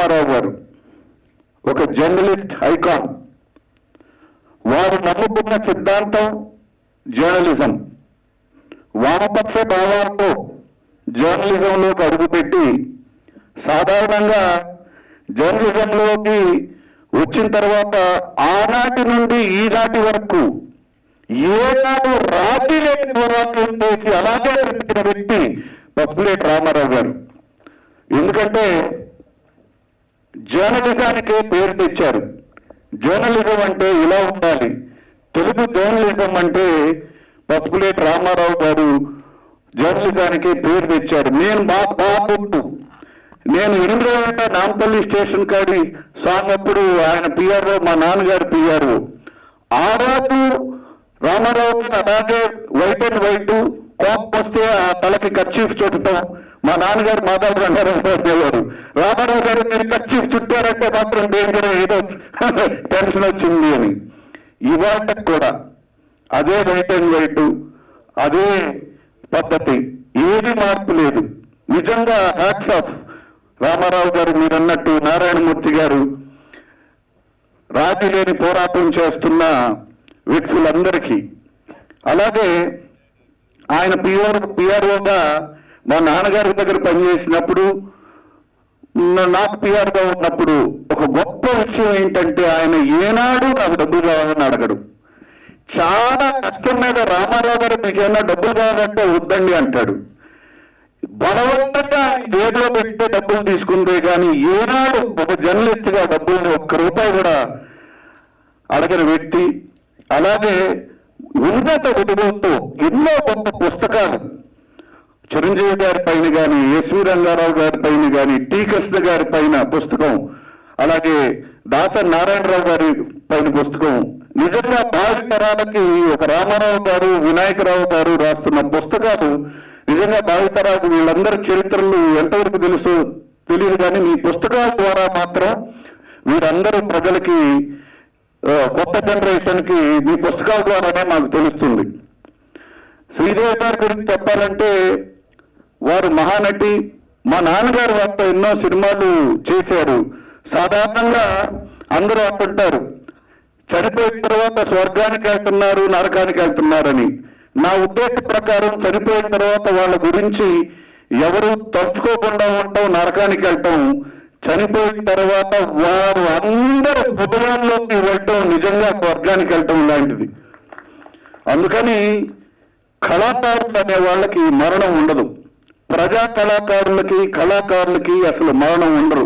రామారావు గారు ఒక journalist icon. వారు నమ్ముకున్న సిద్ధాంతం జర్నలిజం. వామపక్ష భావాలతో జర్నలిజంలోకి అడుగుపెట్టి సాధారణంగా జర్నలిజంలోకి వచ్చిన తర్వాత ఆనాటి నుండి ఈనాటి వరకు ఏనాడు రాతి లేని పోరాటం చేసి అలాగే వ్యక్తి పప్పులేటి రామారావు గారు. ఎందుకంటే జర్నలిజానికి పేరు తెచ్చారు. జర్నలిజం అంటే ఇలా ఉండాలి. తెలుగు జర్నలిజం అంటే పప్పులేటి రామారావు గారు జర్నలిజానికి పేరు తెచ్చారు. నేను మా మా నేను ఎనిమిదో రోజు నాంపల్లి స్టేషన్ కాడి సాంగ్ అప్పుడు ఆయన పిఆర్ఓ మా నాన్నగారు పిఆర్ఓ. ఆ రోజు రామారావు అలాగే వైట్ అండ్ వైట్ కోపం వస్తే ఆ తలకి కర్చీఫ్ చుట్టడం మా నాన్నగారు మాధవ రంగారావు గారు రామారావు గారు మీరు కర్చీఫ్ చుట్టారంటే మాత్రం డేంజర్ ఏదో టెన్షన్ వచ్చింది అని. ఇవాళ కూడా అదే రైట్ అండ్ వైట్ అదే పద్ధతి ఏది మార్పు లేదు. నిజంగా హ్యాట్స్ ఆఫ్ రామారావు గారు మీరు అన్నట్టు నారాయణమూర్తి గారు రాజీ లేని పోరాటం చేస్తున్న వ్యక్తులందరికీ. అలాగే ఆయన పిఆర్ పిఆర్ఓగా మా నాన్నగారి దగ్గర పనిచేసినప్పుడు నా- నాకు పిఆర్గా ఉన్నప్పుడు ఒక గొప్ప విషయం ఏంటంటే ఆయన ఏనాడు నాకు డబ్బులు కావాలని అడగడు. చాలా కష్టం మీద రామారావు గారు మీకేమన్నా డబ్బులు కావాలంటే వద్దండి అంటాడు. బలవంతంగా ఏదో పెట్టి డబ్బులు తీసుకుందే కానీ ఏనాడు ఒక జర్నలిస్ట్గా డబ్బులు ఒక్క రూపాయి కూడా అడగని వ్యక్తి. అలాగే ఉన్నత విలువతో ఎన్నో గొప్ప పుస్తకాలు చిరంజీవి గారి పైన కానీ ఎస్వి రంగారావు గారి పైన కానీ టీ కృష్ణ గారి పైన పుస్తకం అలాగే దాస నారాయణరావు గారి పైన పుస్తకం. నిజంగా భావి తరాలకి ఒక రామారావు గారు వినాయకరావు గారు రాస్తున్న పుస్తకాలు నిజంగా భావితరాలకు వీళ్ళందరి చరిత్రలు ఎంతవరకు తెలుసు తెలియదు కానీ మీ పుస్తకాల ద్వారా మాత్రం వీరందరూ ప్రజలకి కొత్త జనరేషన్కి మీ పుస్తకాల ద్వారానే మాకు తెలుస్తుంది. శ్రీదేవి గారి గురించి చెప్పాలంటే వారు మహానటి. మా నాన్నగారు వారితో ఎన్నో సినిమాలు చేశారు. సాధారణంగా అందరూ అంటుంటారు. చనిపోయిన తర్వాత స్వర్గానికి వెళ్తున్నారు నరకానికి వెళ్తున్నారని. నా ఉద్దేశ ప్రకారం చనిపోయిన తర్వాత వాళ్ళ గురించి ఎవరు తలుచుకోకుండా ఉండటం నరకానికి వెళ్ళటం చనిపోయిన తర్వాత వారు అందరూ హృదయాల్లోకి వెళ్ళటం నిజంగా స్వర్గానికి వెళ్ళటం లాంటిది. అందుకని కళాకారులు అనే వాళ్ళకి మరణం ఉండదు. ప్రజా కళాకారులకి కళాకారులకి అసలు మరణం ఉండరు.